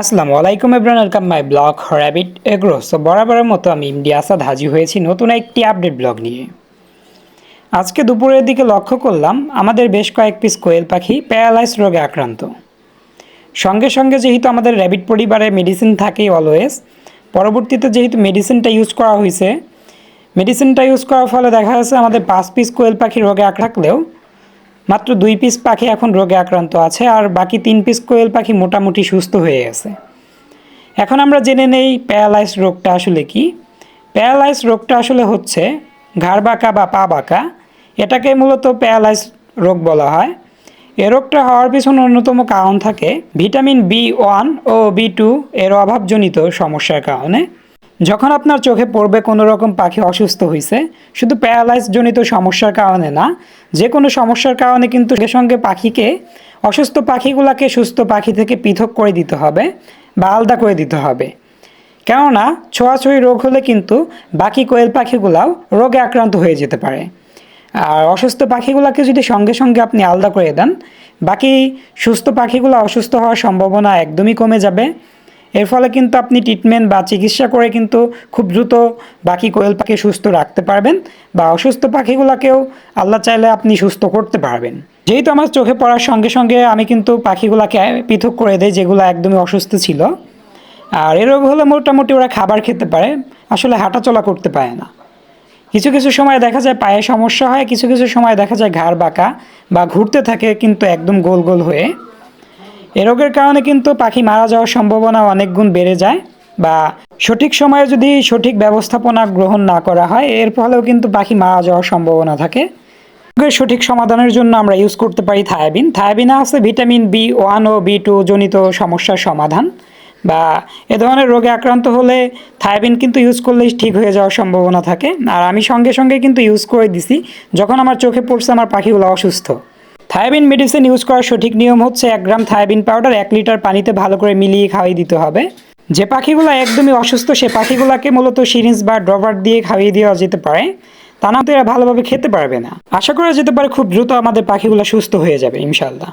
আসসালামু আলাইকুম everyone welcome my blog rabbit agro so বরাবরের মতো আমি ইন্ডিয়া আসাদ হাজির হয়েছি নতুন একটি আপডেট ব্লগ নিয়ে। আজকে দুপুরের দিকে লক্ষ্য করলাম, আমাদের বেশ কয়েক পিস কোয়েল পাখি প্যারালাইস রোগে আক্রান্ত। সঙ্গে সঙ্গে যেহেতু আমাদের র্যাবিট পরিবারে মেডিসিন থাকে অলওয়েজ পরবর্তীতে যেহেতু মেডিসিনটা ইউজ করা হয়েছে মেডিসিনটা ইউজ করার ফলে দেখা যাচ্ছে আমাদের পাঁচ পিস কোয়েল পাখি রোগে আক্রান্তলেও মাত্র দুই পিস পাখি এখন রোগে আক্রান্ত আছে, আর বাকি তিন পিস কোয়েল পাখি মোটামুটি সুস্থ হয়ে গেছে। এখন আমরা জেনে নেই প্যারালাইজ রোগটা আসলে কি। প্যারালাইজ রোগটা আসলে হচ্ছে ঘাড় বাঁকা বা পা বাঁকা, এটাকে মূলত প্যারালাইজ রোগ বলা হয়। এ রোগটা হওয়ার পিছনে অন্যতম কারণ থাকে ভিটামিন বি ওয়ান ও বি টু এর অভাবজনিত সমস্যার কারণে। যখন আপনার চোখে পড়বে কোনো রকম পাখি অসুস্থ হয়েছে শুধু প্যারালাইজ জনিত সমস্যার কারণে না, যে কোনো সমস্যার কারণে কিন্তু সঙ্গে সঙ্গে পাখিকে, অসুস্থ পাখিগুলোকে সুস্থ পাখি থেকে পৃথক করে দিতে হবে বা আলাদা করে দিতে হবে। কেননা ছোঁয়াছুঁয়ি রোগ হলে কিন্তু বাকি কোয়েল পাখিগুলাও রোগে আক্রান্ত হয়ে যেতে পারে। আর অসুস্থ পাখিগুলোকে যদি সঙ্গে সঙ্গে আপনি আলাদা করে দেন, বাকি সুস্থ পাখিগুলো অসুস্থ হওয়ার সম্ভাবনা একদমই কমে যাবে। এর ফলে কিন্তু আপনি ট্রিটমেন্ট বা চিকিৎসা করে কিন্তু খুব দ্রুত বাকি কোয়েল পাখি সুস্থ রাখতে পারবেন বা অসুস্থ পাখিগুলোকেও আল্লাহ চাইলে আপনি সুস্থ করতে পারবেন। যেহেতু আমার চোখে পড়ার সঙ্গে সঙ্গে আমি কিন্তু পাখিগুলোকে পৃথক করে দেই যেগুলো একদমই অসুস্থ ছিল। আর এ রোগ হলে মোটামুটি ওরা খাবার খেতে পারে, আসলে হাঁটাচলা করতে পারে না। কিছু কিছু সময় দেখা যায় পায়ে সমস্যা হয়, কিছু কিছু সময় দেখা যায় ঘাড় বাঁকা বা ঘুরতে থাকে কিন্তু একদম গোল গোল হয়ে। এ রোগের কারণে কিন্তু পাখি মারা যাওয়ার সম্ভাবনা অনেক গুণ বেড়ে যায় বা সঠিক সময়ে যদি সঠিক ব্যবস্থাপনা গ্রহণ না করা হয়, এর ফলেও কিন্তু পাখি মারা যাওয়ার সম্ভাবনা থাকে। রোগের সঠিক সমাধানের জন্য আমরা ইউজ করতে পারি থায়াবিন। থায়াবিনে আছে ভিটামিন বি ওয়ান ও বি টু জনিত সমস্যার সমাধান বা এ ধরনের রোগে আক্রান্ত হলে থায়াবিন কিন্তু ইউজ করলেই ঠিক হয়ে যাওয়ার সম্ভাবনা থাকে। আর আমি সঙ্গে সঙ্গে কিন্তু ইউজ করে দিছি। যখন আমার চোখে পড়ছে, আমার পাখিগুলো অসুস্থ। থায়াবিন মেডিসিন ইউজ করার সঠিক নিয়ম হচ্ছে এক গ্রাম থায়াবিন পাউডার এক লিটার পানিতে ভালো করে মিলিয়ে খাওয়াই দিতে হবে। যে পাখিগুলো একদমই অসুস্থ, সে পাখিগুলোকে মূলত সিরিঞ্জ বা ড্রবার দিয়ে খাইয়ে দেওয়া যেতে পারে। তা না তো এরা ভালোভাবে খেতে পারবে না। আশা করা যেতে পারে খুব দ্রুত আমাদের পাখিগুলো সুস্থ হয়ে যাবে ইনশাল্লাহ